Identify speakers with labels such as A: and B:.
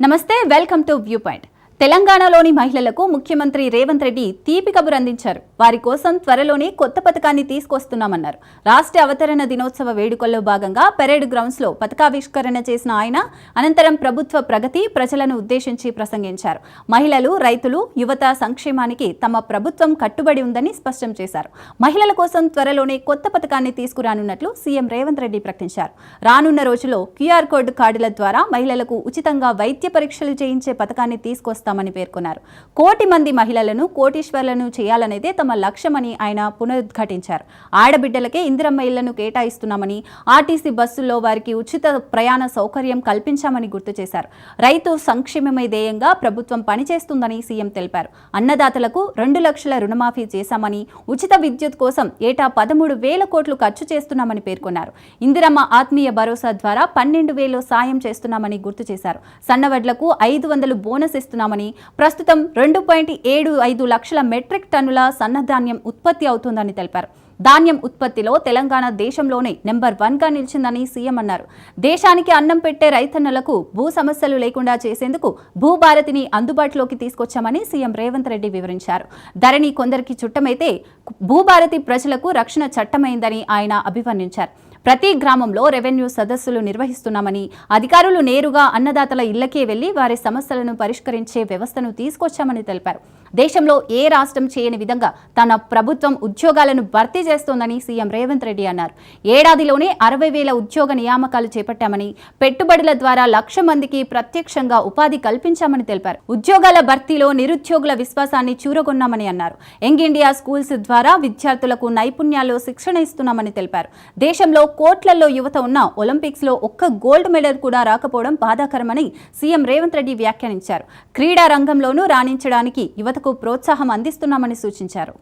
A: నమస్తే welcome to view point తెలంగాణలోని మహిళలకు ముఖ్యమంత్రి రేవంత్ రెడ్డి తీపి కబురు అందించారు. వారి కోసం త్వరలోనే కొత్త పథకాన్ని తీసుకొస్తున్నామన్నారు. రాష్ట్ర అవతరణ దినోత్సవ వేడుకల్లో భాగంగా పెరేడ్ గ్రౌండ్స్లో పథకావిష్కరణ చేసిన ఆయన అనంతరం ప్రభుత్వ ప్రగతి ప్రజలను ఉద్దేశించి ప్రసంగించారు. మహిళలు రైతులు యువత సంక్షేమానికి తమ ప్రభుత్వం కట్టుబడి ఉందని స్పష్టం చేశారు. మహిళల కోసం త్వరలోనే కొత్త పథకాన్ని తీసుకురానున్నట్లు సీఎం రేవంత్ రెడ్డి ప్రకటించారు. రానున్న రోజుల్లో క్యూఆర్ కోడ్ కార్డుల ద్వారా మహిళలకు ఉచితంగా వైద్య పరీక్షలు చేయించే పథకాన్ని తీసుకొస్తామని పేర్కొన్నారు. కోటి మంది మహిళలను కోటీశ్వర్లను చేయాలనేదే తమ లక్ష్యమని ఆయన పునరుద్ఘాటించారు. ఆడబిడ్డలకే ఇందిరమ్మ ఇళ్ళను కేటాయిస్తున్నామని ఆర్టీసీ బస్సుల్లో వారికి ఉచిత ప్రయాణ సౌకర్యం కల్పించామని గుర్తు చేశారు. రైతు సంక్షేమమే ధ్యేయంగా ప్రభుత్వం పనిచేస్తుందని సీఎం తెలిపారు. అన్నదాతలకు రెండు లక్షల రుణమాఫీ చేశామని ఉచిత విద్యుత్ కోసం ఏటా పదమూడు వేల కోట్లు ఖర్చు చేస్తున్నామని పేర్కొన్నారు. ఇందిరమ్మ ఆత్మీయ భరోసా ద్వారా పన్నెండు వేలు సాయం చేస్తున్నామని గుర్తు చేశారు. సన్నవడ్లకు ఐదు వందలు బోనస్ ఇస్తున్నామని ప్రస్తుతం రెండు పాయింట్ ఏడు ఐదు లక్షల మెట్రిక్ టన్నుల సన్నధాన్యం ఉత్పత్తి అవుతుందని తెలిపారు. ధాన్యం ఉత్పత్తిలో తెలంగాణ దేశంలోనే నెంబర్ వన్గా నిలిచిందని సీఎం అన్నారు. దేశానికి అన్నం పెట్టే రైతన్నలకు భూ సమస్యలు లేకుండా చేసేందుకు భూభారతిని అందుబాటులోకి తీసుకొచ్చామని సీఎం రేవంత్ రెడ్డి వివరించారు. ధరణి కొందరికి చుట్టమైతే భూభారతి ప్రజలకు రక్షణ చట్టమైందని ఆయన అభివర్ణించారు. ప్రతి గ్రామంలో రెవెన్యూ సదస్సులు నిర్వహిస్తున్నామని అధికారులు నేరుగా అన్నదాతల ఇళ్ళకే వెళ్ళి వారి సమస్యలను పరిష్కరించే వ్యవస్థను తీసుకొచ్చామని తెలిపారు. దేశంలో ఏ రాష్ట్రం చేయని విధంగా తన ప్రభుత్వం ఉద్యోగాలను భర్తీ చేస్తోందని సీఎం రేవంత్ రెడ్డి అన్నారు. ఏడాదిలోనే అరవై వేల ఉద్యోగ నియామకాలు చేపట్టామని పెట్టుబడుల ద్వారా లక్ష మందికి ప్రత్యక్షంగా ఉపాధి కల్పించామని తెలిపారు. ఉద్యోగాల భర్తీలో నిరుద్యోగుల విశ్వాసాన్ని చూరగొన్నామని అన్నారు. యంగ్ ఇండియా స్కూల్స్ ద్వారా విద్యార్థులకు నైపుణ్యాల్లో శిక్షణ ఇస్తున్నామని తెలిపారు. దేశంలో కోట్లలో యువత ఉన్న ఒలింపిక్స్లో ఒక్క గోల్డ్ మెడల్ కూడా రాకపోవడం బాధాకరమని సీఎం రేవంత్ రెడ్డి వ్యాఖ్యానించారు. క్రీడా రంగంలోనూ రాణించడానికి యువతకు ప్రోత్సాహం అందిస్తున్నామని సూచించారు.